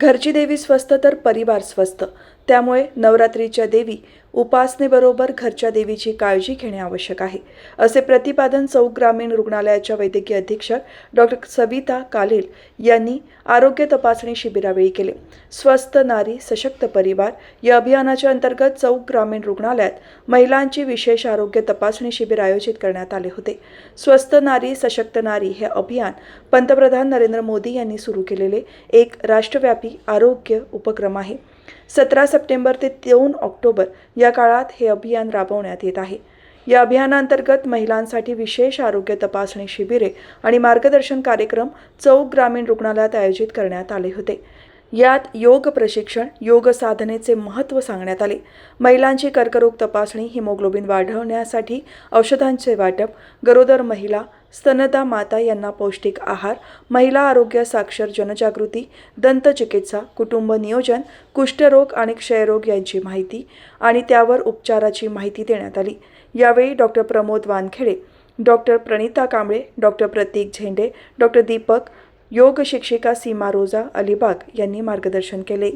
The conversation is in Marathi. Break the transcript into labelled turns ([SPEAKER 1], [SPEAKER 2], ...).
[SPEAKER 1] घरची देवी स्वस्त तर परिवार स्वस्त त्यामुळे नवरात्रीच्या देवी उपासनेबरोबर घरच्या देवीची काळजी घेणे आवश्यक आहे असे प्रतिपादन चौक ग्रामीण रुग्णालयाच्या वैद्यकीय अधीक्षक डॉक्टर सविता कालेल यांनी आरोग्य तपासणी शिबिरावेळी केले. स्वस्थ नारी सशक्त परिवार या अभियानाच्या अंतर्गत चौक ग्रामीण रुग्णालयात महिलांची विशेष आरोग्य तपासणी शिबिर आयोजित करण्यात आले होते. स्वस्थ नारी सशक्त नारी हे अभियान पंतप्रधान नरेंद्र मोदी यांनी सुरू केलेले एक राष्ट्रव्यापी आरोग्य उपक्रम आहे. सतरा सप्टेंबर ते दोन ऑक्टोबर या काळात हे अभियान राबवण्यात येत आहे. या अभियानांतर्गत महिलांसाठी विशेष आरोग्य तपासणी शिबिरे आणि मार्गदर्शन कार्यक्रम चौक ग्रामीण रुग्णालयात आयोजित करण्यात आले होते. यात योग प्रशिक्षण योग साधनेचे महत्त्व सांगण्यात आले. महिलांची कर्करोग तपासणी हिमोग्लोबिन वाढवण्यासाठी औषधांचे वाटप गरोदर महिला स्तनदा माता यांना पौष्टिक आहार महिला आरोग्य साक्षर जनजागृती दंतचिकित्सा कुटुंब नियोजन कुष्ठरोग आणि क्षयरोग यांची माहिती आणि त्यावर उपचाराची माहिती देण्यात आली. यावेळी doctor Pramod Wankhede doctor Pranita Kamble doctor Pratik Zende doctor Deepak योग शिक्षिका सीमा रोजा अलिबाग यांनी मार्गदर्शन केले.